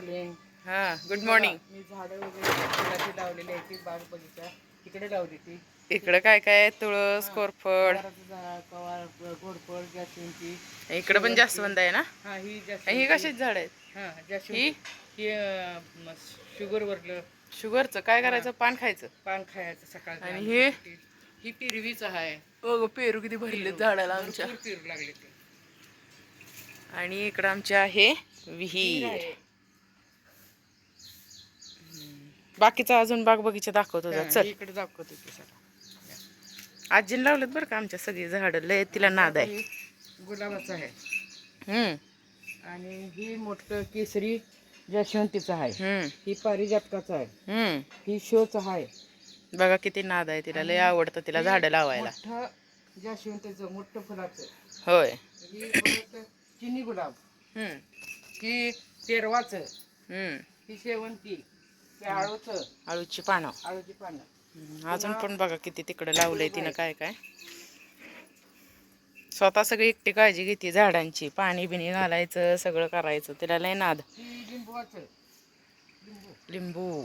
Good morning मी झाडं वगैरे फुलाची लावलेली आहे ती बाग बगीचा. तिकडे लावली ती. इकडं काय काय? आहे? तुळस कोरफड. कवाराचं झाड घोडपड जास्वंदी. इकडं पण जास्वंद आहे ना? हा ही जास्वंदी ही कशाची झाड आहेत? हा ही जास्वंदी. ही? अं, शुगर वरलं. शुगरचं. काय करायचं? पान खायचं? पान खायचं सकाळ आणि हे? ही पिरवीच आहे. बघ पेरू किती भरले झाडाला आमच्या. भरपूर पेरू लागले ते. आणि इकडं आमच्या आहे हीर विहीर आहे. बाकीचा अजून बाग बगीचा दाखवतो चल ही इकडे दाखवतो ते सगळं आजीने लावलेत बरं का आमच्या सगळी झाडं. लय तिला नाद आहे. ही गुलाबाचं आहे. हम्म. आणि ही मोठं केसरी जास्वंतीचं आहे. हम्म. ही पारिजातकाचं आहे. हम्म. ही शोचं आहे. बघा किती नाद आहे तिला. लय आवडतं तिला झाडं लावायला. मोठं जास्वंतीचं मोठं फुलाचं. होय. ही चिनी गुलाब. हम्म. ही तेरवाचं हम्म. ही शेवंती. आळूचं. आळूची पानं. आळूची पानं. अजून पण बघा किती तिकडे लावलंय तिनं काय काय. स्वतः सगळी एकटी काळजी घेते झाडांची. पाणी बिणी घालायचं सगळं करायचं. तिला लय नाद. लिंबू.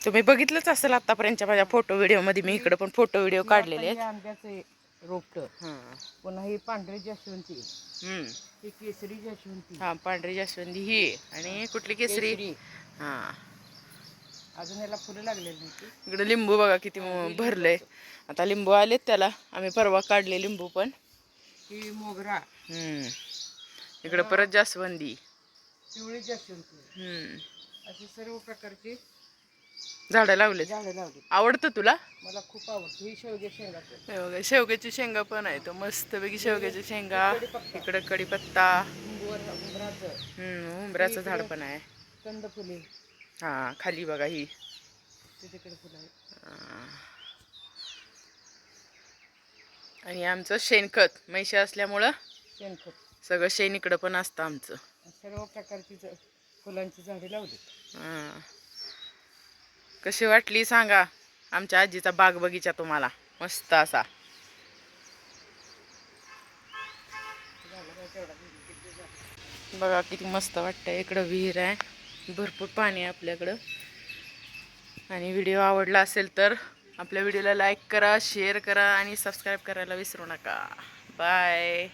तुम्ही बघितलंच असेल आतापर्यंतच्या माझ्या फोटो व्हिडिओमध्ये. मी इकडे पण फोटो व्हिडिओ काढलेले आहेत. रोपट. हां. पुन्हा ही पांढरी जास्वंती हम्म. ही केसरी जास्वंती हा पांढरी जास्वंदी ही. आणि कुठली केसरी. हा. अजून याला फुलं लागलेली इकडे लिंबू बघा किती भरलंय. आता लिंबू आलेत त्याला. आम्ही परवा काढले लिंबू पण. ही मोगरा. हम्म. इकडं परत जास्वंदी. पिवळी जास्वंती हम्म. अशी सर्व प्रकारची झाडं लावलेत. झाडं लावली आवडतं तुला? मला खूप आवडते. ही शेवगे हे बघा शेवग्याची शेंगा पण आहे तो मस्तपैकी शेवग्याची शेंगा. इकडं कडीपत्ता लिंबूवर उंबराचं हम्म उंबराचं झाड पण आहे. कंद फुले हा खाली बघा ही. ते तिकडे फुलं आहेत. अं. आणि आमचं शेणखत. म्हैशी असल्यामुळं शेणखत. सगळं शेण इकडं पण असतं आमचं. सर्व प्रकारची ज- फुलांची झाडे लावली हं. कशी वाटली सांगा. आमच्या आजीचा बाग बगीचा तुम्हाला. मस्त असा. बघा किती मस्त वाटतंय. इकडं विहीर आहे. भरपूर पाणी आहे आपल्याकडं. आणि व्हिडिओ आवडला असेल तर आपल्या व्हिडिओला लाईक करा शेअर करा आणि सबस्क्राईब करायला विसरू नका. बाय.